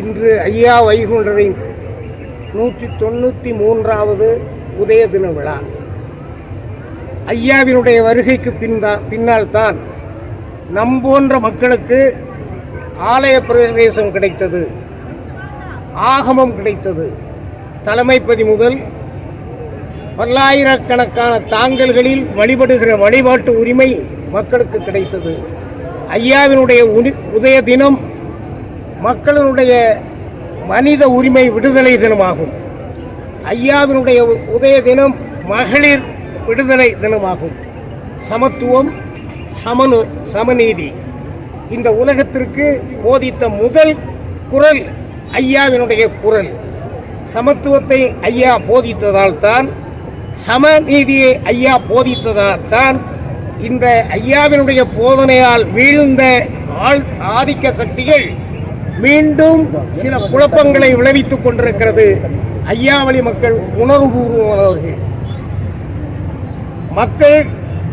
இன்று ஐயா வைகுண்டரின் நூற்றி தொண்ணூற்றி மூன்றாவது உதய தின விழா. ஐயாவினுடைய வருகைக்கு பின்தான் பின்னால் தான் நம் போன்ற மக்களுக்கு ஆலய பிரவேசம் கிடைத்தது ஆகமம் கிடைத்தது. தலைமைப்பதி முதல் பல்லாயிரக்கணக்கான தாங்கல்களில் வழிபடுகிற வழிபாட்டு உரிமை மக்களுக்கு கிடைத்தது. ஐயாவினுடைய உதய தினம் மக்களினுடைய மனித உரிமை விடுதலை தினமாகும். ஐயாவினுடைய உதய தினம் மகளிர் விடுதலை தினமாகும். சமத்துவம் சமனு சமநீதி. இந்த உலகத்திற்கு போதித்த முதல் குரல் ஐயாவினுடைய குரல். சமத்துவத்தை ஐயா போதித்ததால் தான் சமநீதியை ஐயா போதித்ததால் தான் இந்த ஐயாவினுடைய போதனையால் வீழ்ந்த ஆள் ஆதிக்க சக்திகள் மீண்டும் சில குழப்பங்களை விளைவித்துக் கொண்டிருக்கிறது ஐயாவளி மக்கள் உணர்வுபூர்வமானவர்கள். மக்கள்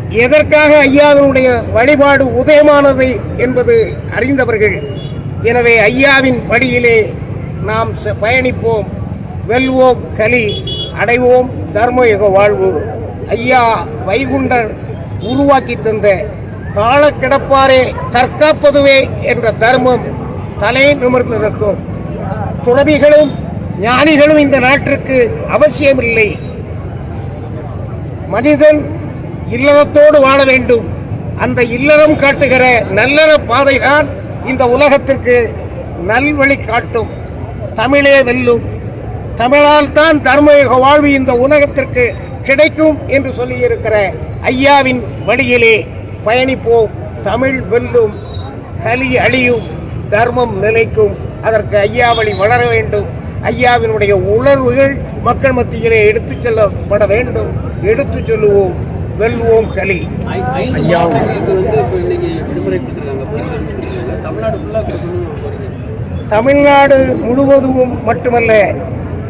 எதற்காக ஐயாவினுடைய வழிபாடு உதயமானது என்பது அறிந்தவர்கள். எனவே ஐயாவின் வழியிலே நாம் பயணிப்போம். வெல்வோம் கலி அடைவோம். தர்மயுக வாழ்வு. ஐயா வைகுண்டர் உருவாக்கி தந்த காலக்கிடப்பாரே தற்காப்பதுவே என்ற தர்மம் தலை நிமிர்ந்து நிற்கும் துறவிகளும் ஞானிகளும் இந்த நாட்டிற்கு அவசியமில்லை. மனிதன் இல்லறத்தோடு வாழ வேண்டும். அந்த இல்லறம் காட்டுகிற நல்லற பாதைதான் இந்த உலகத்திற்கு நல்வழி காட்டும். தமிழே வெல்லும். தமிழால் தான் தர்மயுக வாழ்வு இந்த உலகத்திற்கு கிடைக்கும் என்று சொல்லியிருக்கிற ஐயாவின் வழியிலே பயணிப்போம். தமிழ் வெல்லும் கலி அழியும். தர்மம் நிலைக்கும் அதற்கு ஐயா வழி வளர வேண்டும். ஐயாவினுடைய உணர்வுகள் மக்கள் மத்தியிலே எடுத்துச் செல்லப்பட வேண்டும். எடுத்துச் சொல்லுவோம் வெல்வோம் கலி. ஐ- ஐந்து மாவட்டங்களுக்கு வந்து இப்போ இன்னைக்கு விடுமுறை கொடுத்துருக்காங்க. பொங்கல் கொடுத்துருக்காங்க. தமிழ்நாடு முழுவதும் மட்டுமல்ல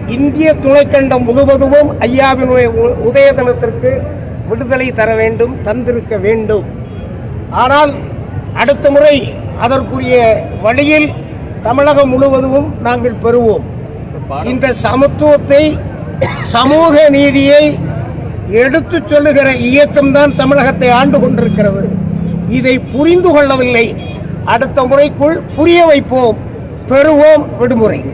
இந்திய துணைக்கண்டம் முழுவதும் ஐயாவினுடைய உ- உதய தினத்திற்கு விடுதலை தர வேண்டும் தந்திருக்க வேண்டும். ஆனால் அடுத்த முறை அதற்குரிய வழியில் தமிழகம் முழுவதும் நாங்கள் பெறுவோம். இந்த சமத்துவத்தை சமூக நீதியை எடுத்துச் சொல்லுகிற இயக்கம்தான் தமிழகத்தை ஆண்டு கொண்டிருக்கிறது. இதை புரிந்து கொள்ளவில்லை. அடுத்த முறைக்குள் புரிய வைப்போம். பெறுவோம் விடுமுறை.